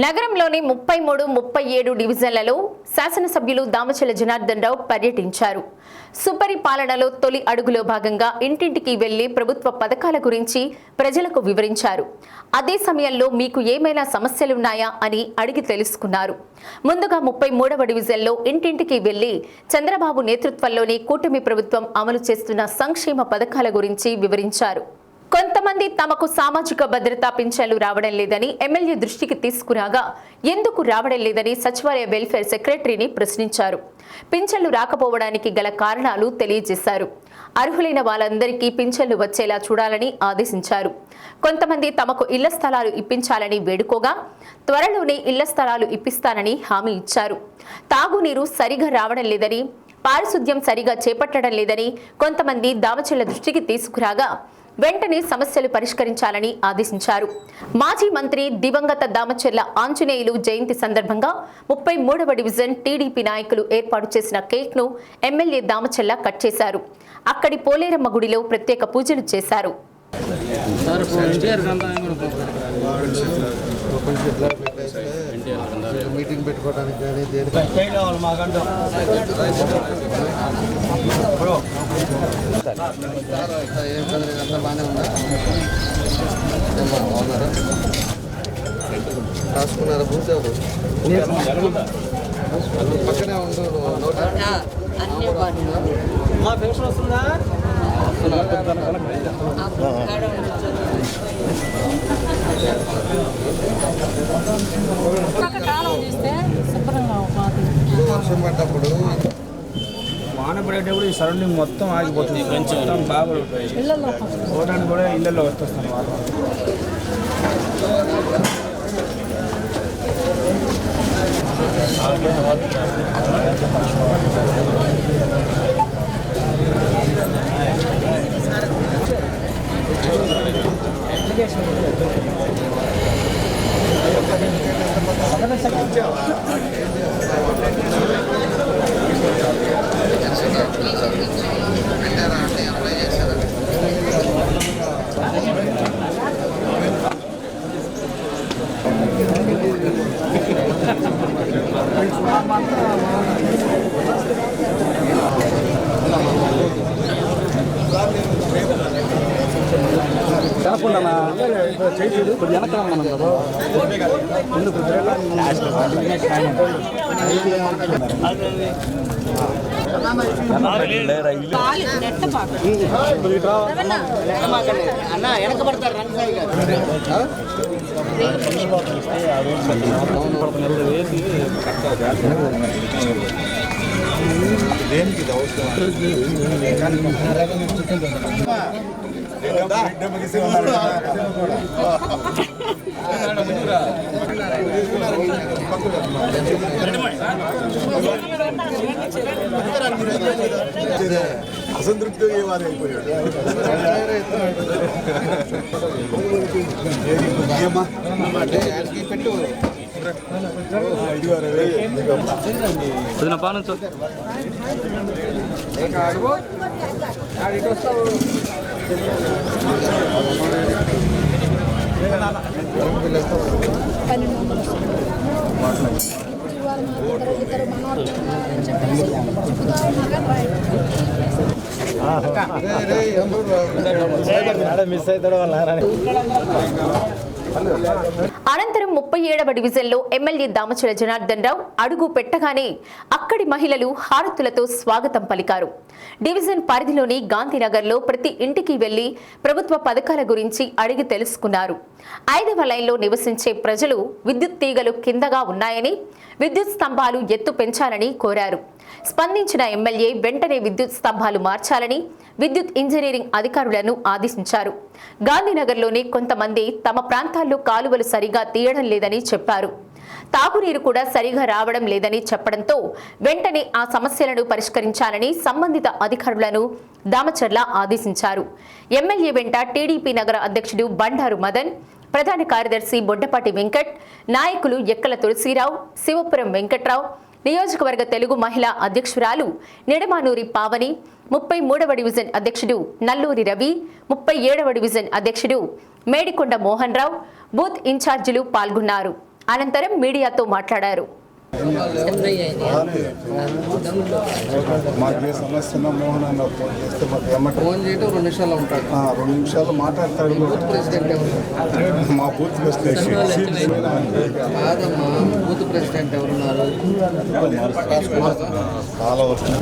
నగరంలోని ముప్పై మూడు ముప్పై ఏడు డివిజన్లలో శాసనసభ్యులు దామచల జనార్దన్ రావు పర్యటించారు. సుపరిపాలనలో తొలి అడుగులో భాగంగా ఇంటింటికి వెళ్ళి ప్రభుత్వ పథకాల గురించి ప్రజలకు వివరించారు. అదే సమయంలో మీకు ఏమైనా సమస్యలున్నాయా అని అడిగి తెలుసుకున్నారు. ముందుగా ముప్పై మూడవ డివిజన్లో ఇంటింటికి వెళ్ళి చంద్రబాబు నేతృత్వంలోని కూటమి ప్రభుత్వం అమలు చేస్తున్న సంక్షేమ పథకాల గురించి వివరించారు. కొంతమంది తమకు సామాజిక భద్రతా పింఛన్లు రావడం లేదని ఎమ్మెల్యే దృష్టికి తీసుకురాగా ఎందుకు రావడం లేదని సచివాలయ వెల్ఫేర్ సెక్రటరీని ప్రశ్నించారు. పింఛన్లు రాకపోవడానికి గల కారణాలు తెలియజేశారు. అర్హులైన వాళ్ళందరికీ పింఛన్లు వచ్చేలా చూడాలని ఆదేశించారు. కొంతమంది తమకు ఇళ్ళ స్థలాలు ఇప్పించాలని వేడుకోగా త్వరలోనే ఇళ్ళ స్థలాలు ఇప్పిస్తానని హామీ ఇచ్చారు. తాగునీరు సరిగా రావడం లేదని పారిశుద్ధ్యం సరిగా చేపట్టడం లేదని కొంతమంది దామచెల్ల దృష్టికి తీసుకురాగా వెంటనే సమస్యలు పరిష్కరించాలని ఆదేశించారు. మాజీ మంత్రి దివంగత దామచెర్ల ఆంజనేయులు జయంతి సందర్భంగా ముప్పై మూడవ డివిజన్ టీడీపీ నాయకులు ఏర్పాటు చేసిన కేక్ను ఎమ్మెల్యే దామచెల్ల కట్ చేశారు. అక్కడి పోలేరమ్మ గుడిలో ప్రత్యేక పూజలు చేశారు. మీటింగ్ పెట్టుకోవడానికి కానీ దేనికి? బాగున్నారా రాసుకున్నారా పూజారు పక్కనే ఉండు మా పెన్షన్ వస్తుందా కాలం చేస్తే శుభ్రంగా వర్షం పడ్డప్పుడు పడేటప్పుడు ఈ సరౌండింగ్ మొత్తం ఆగిపోతుంది. మొత్తం బాగా ఇళ్ళల్లో కూడా ఇళ్ళల్లో వచ్చేస్తాను వాళ్ళు అసంతృప్తి వారు అయిపోయాడు ఏమ్మా పెట్టు ఇదిగో రే, ఇదిగో. వదిన పాను పన్నెండు వందలు వస్తుంది ఇవాళ మా ఇద్దరు ఇద్దరు మనవాళ్ళు ఉన్నారని చెప్పేసి మిస్ అవుతాడు వాళ్ళ అనంతరం ముప్పై ఏడవ డివిజన్లో ఎమ్మెల్యే దామచల జనార్దన్ రావు అడుగు పెట్టగానే అక్కడి మహిళలు హారతులతో స్వాగతం పలికారు. డివిజన్ పరిధిలోని గాంధీనగర్లో ప్రతి ఇంటికి వెళ్ళి ప్రభుత్వ పథకాల గురించి అడిగి తెలుసుకున్నారు. ఐదవ లైన్లో నివసించే ప్రజలు విద్యుత్ తీగలు కిందగా ఉన్నాయని విద్యుత్ స్తంభాలు ఎత్తు పెంచాలని కోరారు. స్పందించిన ఎమ్మెల్యే వెంటనే విద్యుత్ స్తంభాలు మార్చాలని విద్యుత్ ఇంజనీరింగ్ అధికారులను ఆదేశించారు. గాంధీనగర్లోని కొంతమంది తమ ప్రాంతాల్లో కాలువలు సరిగా తీయడం లేదని చెప్పారు. తాగునీరు కూడా సరిగా రావడం లేదని చెప్పడంతో వెంటనే ఆ సమస్యలను పరిష్కరించాలని సంబంధిత అధికారులను దామచర్ల ఆదేశించారు. ఎమ్మెల్యే వెంట టీడీపీ నగర అధ్యక్షుడు బండారు మదన్ ప్రధాన కార్యదర్శి బొడ్డపాటి వెంకట్ నాయకులు ఎక్కల తులసీరావు శివపురం వెంకట్రావు నియోజకవర్గ తెలుగు మహిళా అధ్యక్షురాలు నిడమానూరి పావని ముప్పై మూడవ డివిజన్ అధ్యక్షుడు నల్లూరి రవి ముప్పై ఏడవ డివిజన్ అధ్యక్షుడు మేడికొండ మోహన్ రావు బూత్ ఇన్ఛార్జీలు పాల్గొన్నారు. అనంతరం మీడియాతో మాట్లాడారు. మాకు ఏ సమస్య ఉన్నా మోహన్ అన్న ఫోన్ చేస్తే మాకు ఎమ్మట ఫోన్ చేయడం రెండు నిమిషాలు ఉంటాయి ఆ, రెండు నిమిషాలు మాట్లాడతాడు బూత్ ప్రెసిడెంట్ ఎవరు? మా బూత్ ప్రెసిడెంట్. కాదమ్మా బూత్ ప్రెసిడెంట్ ఎవరున్నారు చాలా వస్తుంది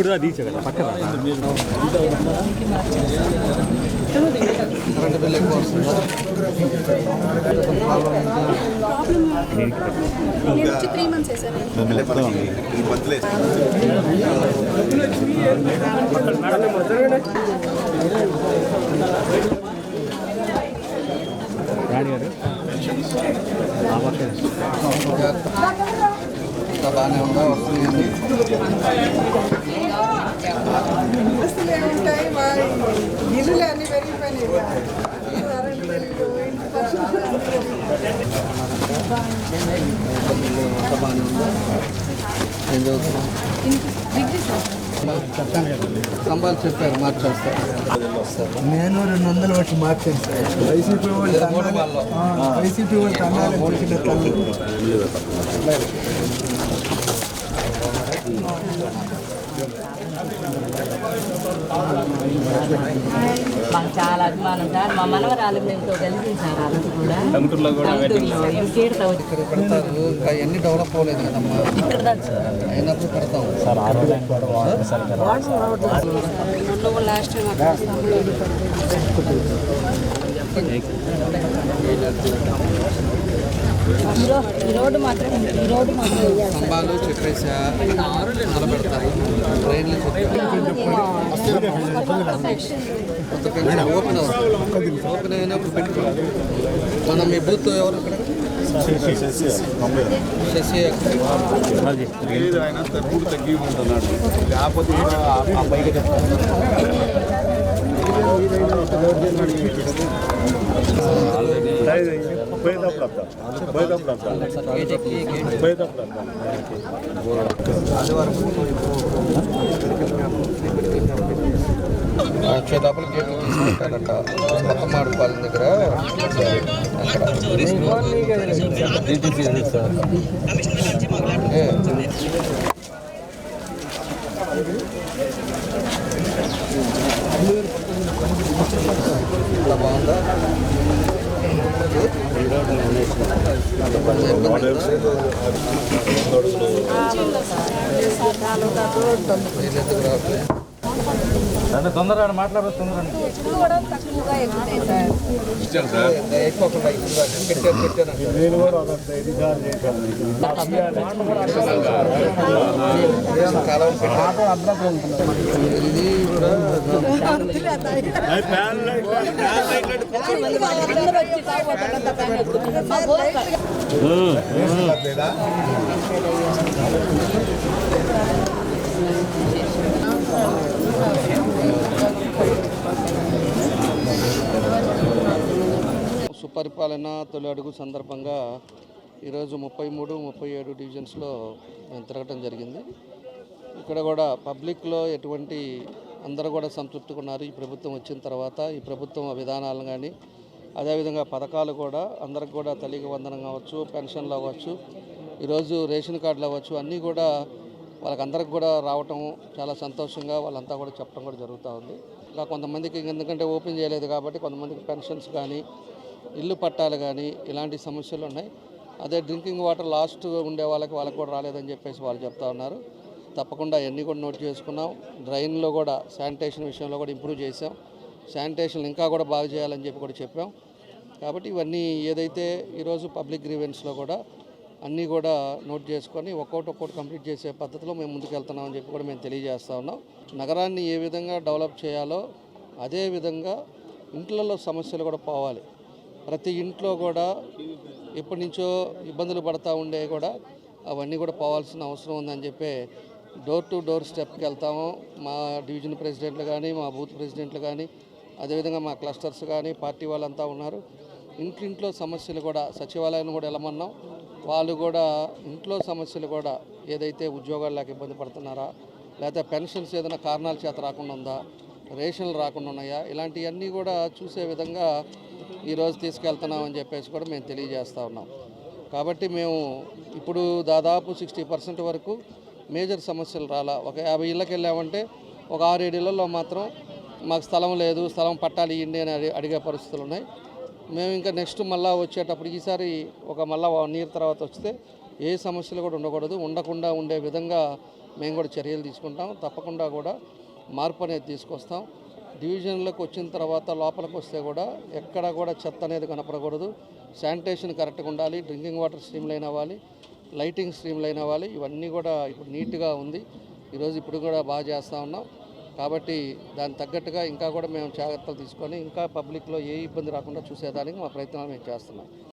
కరెంట్ బిల్ ఎక్కువ వస్తుందా నేను ఇంకా బాగానే ఉందా వస్తుంది వస్తువులు ఏముంటాయి మా ఇల్లులు అన్ని పెరిగిపోయినాయి. స్తంభాలు చెప్పారు మార్చేస్తారు. నేను రెండు వందలు వచ్చి మార్చాను సార్ వైసీపీ వాళ్ళు వైసీపీ వాళ్ళు తన్నాలి. మాకు చాలా అభిమానం సార్. మా మనవరాలు మేముతో కలిసి సార్ అంత కూడా. టంగుటూరులో ఇంకేడతా వచ్చి ఇక్కడ పెడతారు. ఇంకా ఎన్ని డెవలప్ అవ్వలేదు కదమ్మా. ఇక్కడ దాకా అయినప్పుడు పెడతాం. లాస్ట్ టైం అక్కడ ఈ రోడ్డు మాత్రం ఈ రోడ్డు మాత్రం వేయాలి స్తంభాలు చెప్పేసా నిలబెడతారు. ట్రైన్లు ఓపెన్ అవుతుంది. ఓపెన్ అయినప్పుడు మనం మీ బూత్ ఎవరు ఇక్కడ లేదు ఆయన తగ్గుడు తగ్గి ఉంటున్నాడు లేకపోతే ఆ గేట్లు తీసుకుంటారంట కొత్త మాడుపాలెం దగ్గర అక్కడ ఏ, ఇలా బాగుందా వీళ్ళెందుకు రావట్లేదు కూడా తక్కువగా ఎక్కుతాయి సార్ ఎక్కువకుండా ఇప్పుడు దాకా పెట్టారు పెట్టారు నేను కూడా ఒక ఐదు సార్లు చేశాను కాలం ఇది కూడా అందరూ వచ్చి తాగుతారు మా గోస్తారు లేదా సుపరిపాలన తొలి అడుగు సందర్భంగా ఈరోజు ముప్పై మూడు ముప్పై ఏడు డివిజన్స్లో మేము తిరగటం జరిగింది. ఇక్కడ కూడా పబ్లిక్లో ఎటువంటి అందరూ కూడా సంతృప్తిగా ఉన్నారు. ఈ ప్రభుత్వం వచ్చిన తర్వాత ఈ ప్రభుత్వం విధానాలు కానీ అదేవిధంగా పథకాలు కూడా అందరికి కూడా తల్లికి వందనం కావచ్చు పెన్షన్లు అవ్వచ్చు ఈరోజు రేషన్ కార్డులు అవ్వచ్చు అన్నీ కూడా వాళ్ళకందరికి కూడా రావటం చాలా సంతోషంగా వాళ్ళంతా కూడా చెప్పడం కూడా జరుగుతూ ఉంది. ఇంకా కొంతమందికి ఎందుకంటే ఓపెన్ చేయలేదు కాబట్టి కొంతమందికి పెన్షన్స్ కానీ ఇల్లు పట్టాలు కానీ ఇలాంటి సమస్యలు ఉన్నాయి. అదే డ్రింకింగ్ వాటర్ లాస్ట్ ఉండే వాళ్ళకి వాళ్ళకి కూడా రాలేదని చెప్పేసి వాళ్ళు చెప్తా ఉన్నారు. తప్పకుండా అన్నీ కూడా నోట్ చేసుకున్నాం. డ్రైన్లో కూడా శానిటేషన్ విషయంలో కూడా ఇంప్రూవ్ చేసాం శానిటేషన్ ఇంకా కూడా బాగా చేయాలని చెప్పి కూడా చెప్పాం. కాబట్టి ఇవన్నీ ఏదైతే ఈరోజు పబ్లిక్ గ్రీవెన్స్లో కూడా అన్నీ కూడా నోట్ చేసుకొని ఒక్కొక్కటి ఒక్కొక్కటి కంప్లీట్ చేసే పద్ధతిలో మేము ముందుకు వెళ్తున్నామని చెప్పి కూడా మేము తెలియజేస్తూ ఉన్నాం. నగరాన్ని ఏ విధంగా డెవలప్ చేయాలో అదే విధంగా ఇంట్లలో సమస్యలు కూడా పోవాలి. ప్రతి ఇంట్లో కూడా ఎప్పటి నుంచో ఇబ్బందులు పడతా ఉండే కూడా అవన్నీ కూడా పోవాల్సిన అవసరం ఉందని చెప్పి డోర్ టు డోర్ స్టెప్కి వెళ్తాము. మా డివిజన్ ప్రెసిడెంట్లు కానీ మా బూత్ ప్రెసిడెంట్లు కానీ అదేవిధంగా మా క్లస్టర్స్ కానీ పార్టీ వాళ్ళంతా ఉన్నారు. ఇంటింట్లో సమస్యలు కూడా సచివాలయాన్ని కూడా వెళ్ళమన్నాం. వాళ్ళు కూడా ఇంట్లో సమస్యలు కూడా ఏదైతే ఉద్యోగాలు లేక ఇబ్బంది పడుతున్నారా లేకపోతే పెన్షన్స్ ఏదైనా కారణాల చేత రాకుండా ఉందా రేషన్లు రాకుండా ఉన్నాయా ఇలాంటివన్నీ కూడా చూసే విధంగా ఈరోజు తీసుకెళ్తున్నామని చెప్పేసి కూడా మేము తెలియజేస్తా ఉన్నాం. కాబట్టి మేము ఇప్పుడు దాదాపు సిక్స్టీ పర్సెంట్ వరకు మేజర్ సమస్యలు రాలా. ఒక యాభై ఇళ్ళకి వెళ్ళామంటే ఒక ఆరు ఏడు ఇళ్ళలో మాత్రం మాకు స్థలం లేదు స్థలం పట్టాలి ఇవ్వండి అని అడిగే పరిస్థితులు ఉన్నాయి. మేము ఇంకా నెక్స్ట్ మళ్ళా వచ్చేటప్పుడు ఈసారి ఒక మళ్ళా వన్ ఇయర్ తర్వాత వస్తే ఏ సమస్యలు కూడా ఉండకూడదు. ఉండకుండా ఉండే విధంగా మేము కూడా చర్యలు తీసుకుంటాం. తప్పకుండా కూడా మార్పు అనేది తీసుకొస్తాం. డివిజన్లకు వచ్చిన తర్వాత లోపలికి వస్తే కూడా ఎక్కడ కూడా చెత్త అనేది కనపడకూడదు. శానిటేషన్ కరెక్ట్గా ఉండాలి. డ్రింకింగ్ వాటర్ స్ట్రీమ్ లైన్ అవ్వాలి. లైటింగ్ స్ట్రీమ్ లైన్ అవ్వాలి. ఇవన్నీ కూడా ఇప్పుడు నీట్గా ఉంది. ఈరోజు ఇప్పుడు కూడా బాగా చేస్తూ ఉన్నాం. కాబట్టి దానికి తగ్గట్టుగా ఇంకా కూడా మేము జాగ్రత్తలు తీసుకొని ఇంకా పబ్లిక్లో ఏ ఇబ్బంది రాకుండా చూసేదానికి మా ప్రయత్నాలు మేము చేస్తున్నాం.